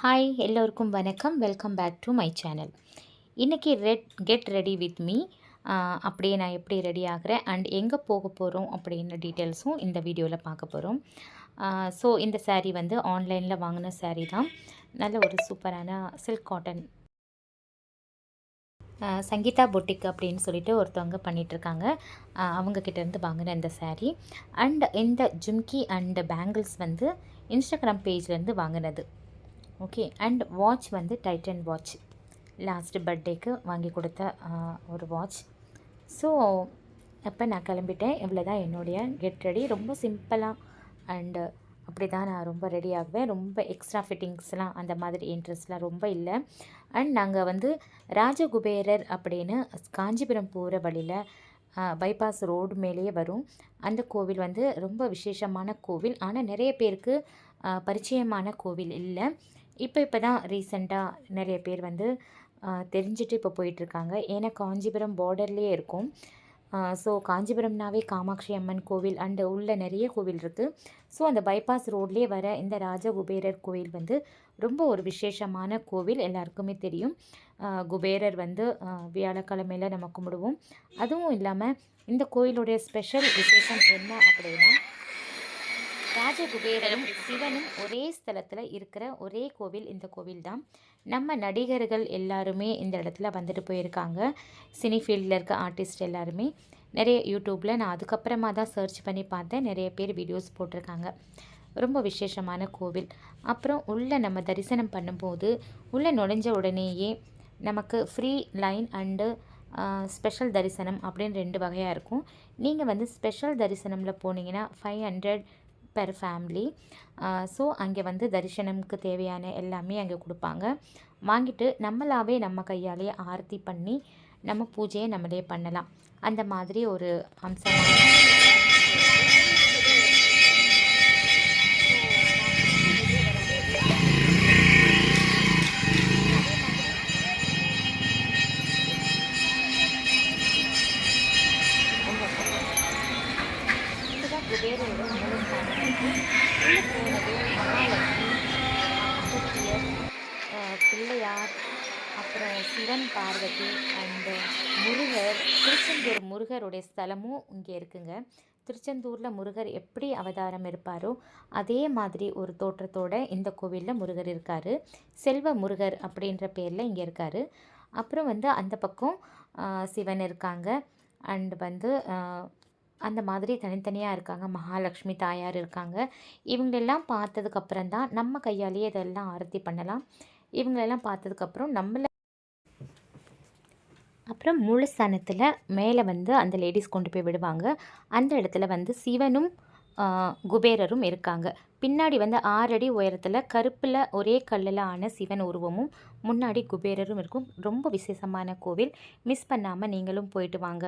Hi எல்லோருக்கும் வணக்கம். Welcome back to my channel இன்றைக்கி red get ready with me அப்படியே நான் எப்படி ரெடி ஆகிறேன்? அண்ட் எங்கே போக போகிறோம் அப்படின்ற டீட்டெயில்ஸும் இந்த வீடியோவில் பார்க்க போகிறோம் ஸோ இந்த சேரீ வந்து ஆன்லைனில் வாங்கின சேரீ தான். நல்ல ஒரு சூப்பரான சில்க் காட்டன் சங்கீதா பொட்டிக் அப்படின்னு சொல்லிட்டு ஒருத்தவங்க பண்ணிகிட்ருக்காங்க அவங்கக்கிட்டேருந்து வாங்கின இந்த சேரீ அண்ட் இந்த ஜும்கி அண்ட் பேங்கிள்ஸ் வந்து இன்ஸ்டாகிராம் பேஜ்லேருந்து வாங்கினது. ஓகே அண்ட் வாட்ச் வந்து டைட்டன் வாட்ச் லாஸ்ட் பர்த்டேக்கு வாங்கி கொடுத்த ஒரு வாட்ச் ஸோ அப்போ நான் கிளம்பிட்டேன். இவ்வளோ தான் என்னுடைய கெட் ரெடி ரொம்ப சிம்பிளாக அண்டு அப்படி தான் நான் ரொம்ப ரெடி ஆகுவேன். ரொம்ப எக்ஸ்ட்ரா ஃபிட்டிங்ஸ்லாம் அந்த மாதிரி இன்ட்ரெஸ்ட்லாம் ரொம்ப இல்லை. அண்ட் நாங்கள் வந்து ராஜகுபேரர் அப்படின்னு காஞ்சிபுரம் போகிற வழியில் பைபாஸ் ரோடு மேலேயே வரும். அந்த கோவில் வந்து ரொம்ப விசேஷமான கோவில். ஆனால் நிறைய பேருக்கு பரிச்சயமான கோவில் இல்லை. இப்போ இப்போ தான் ரீசெண்டாக நிறைய பேர் வந்து தெரிஞ்சுட்டு இப்போ போயிட்டுருக்காங்க. ஏன்னா காஞ்சிபுரம் பார்டர்லேயே இருக்கும். ஸோ காஞ்சிபுரம்னாவே காமாட்சி அம்மன் கோவில் அண்டு உள்ள நிறைய கோவில் இருக்குது ஸோ அந்த பைபாஸ் ரோட்லேயே வர இந்த ராஜகுபேரர் கோவில் வந்து ரொம்ப ஒரு விசேஷமான கோவில். எல்லாருக்குமே தெரியும். குபேரர் வந்து வியாழக்கிழமையில் வியாழக்கிழமையில நம்ம கும்பிடுவோம். அதுவும் இல்லாமல் இந்த கோயிலுடைய ஸ்பெஷல் விசேஷம் என்ன அப்படின்னா ராஜகுபேரனும் சிவனும் ஒரே ஸ்தலத்தில் இருக்கிற ஒரே கோவில் இந்த கோவில் தான் நம்ம நடிகர்கள் எல்லாருமே இந்த இடத்துல வந்துட்டு போயிருக்காங்க. சினி ஃபீல்டில் இருக்க ஆர்டிஸ்ட் எல்லாருமே. நிறைய யூடியூப்பில் நான் அதுக்கப்புறமா தான் சர்ச் பண்ணி பார்த்தேன். நிறைய பேர் வீடியோஸ் போட்டிருக்காங்க. ரொம்ப விசேஷமான கோவில். அப்புறம் உள்ளே நம்ம தரிசனம் பண்ணும்போது உள்ளே நுழைஞ்ச உடனேயே நமக்கு ஃப்ரீ லைன் அண்டு ஸ்பெஷல் தரிசனம் அப்படின்னு ரெண்டு வகையாக இருக்கும். நீங்கள் வந்து ஸ்பெஷல் தரிசனமில் போனீங்கன்னா five hundred per family so அங்கே வந்து தரிசனம்க்கு தேவையான எல்லாமே அங்கே கொடுப்பாங்க. வாங்கிட்டு நம்மளாவே நம்ம கையாலே ஆரத்தி பண்ணி நம்ம பூஜையை நம்மளே பண்ணலாம். அந்த மாதிரி ஒரு அம்சம். இதுதான் பிள்ளையார் அப்புறம் சிவன் பார்வதி அண்டு முருகர் திருச்செந்தூர் முருகருடைய ஸ்தலமும் இங்கே இருக்குங்க. திருச்செந்தூரில் முருகர் எப்படி அவதாரம் இருப்பாரோ அதே மாதிரி ஒரு தோற்றத்தோட இந்த கோவிலில் முருகர் இருக்கார். செல்வ முருகர் அப்படின்ற பேரில் இங்கே இருக்கார். அப்புறம் வந்து அந்த பக்கம் சிவன் இருக்காங்க. அண்டு வந்து அந்த மாதிரி தனித்தனியாக இருக்காங்க. மகாலட்சுமி தாயார் இருக்காங்க. இவங்களெல்லாம் பார்த்ததுக்கப்புறம் தான் நம்ம கையாலேயே இதெல்லாம் ஆரத்தி பண்ணலாம். இவங்களெல்லாம் பார்த்ததுக்கப்புறம் நம்மளை அப்புறம் மூலஸ்தானத்தில் மேலே வந்து அந்த லேடிஸ் கொண்டு போய் விடுவாங்க. அந்த இடத்துல வந்து சிவனும் குபேரரும் இருக்காங்க. பின்னாடி வந்து ஆறடி உயரத்தில் கருப்பில் ஒரே கல்லில் ஆன சிவன் உருவமும் முன்னாடி குபேரரும் இருக்கும். ரொம்ப விசேஷமான கோவில். மிஸ் பண்ணாமல் நீங்களும் போயிட்டு வாங்க.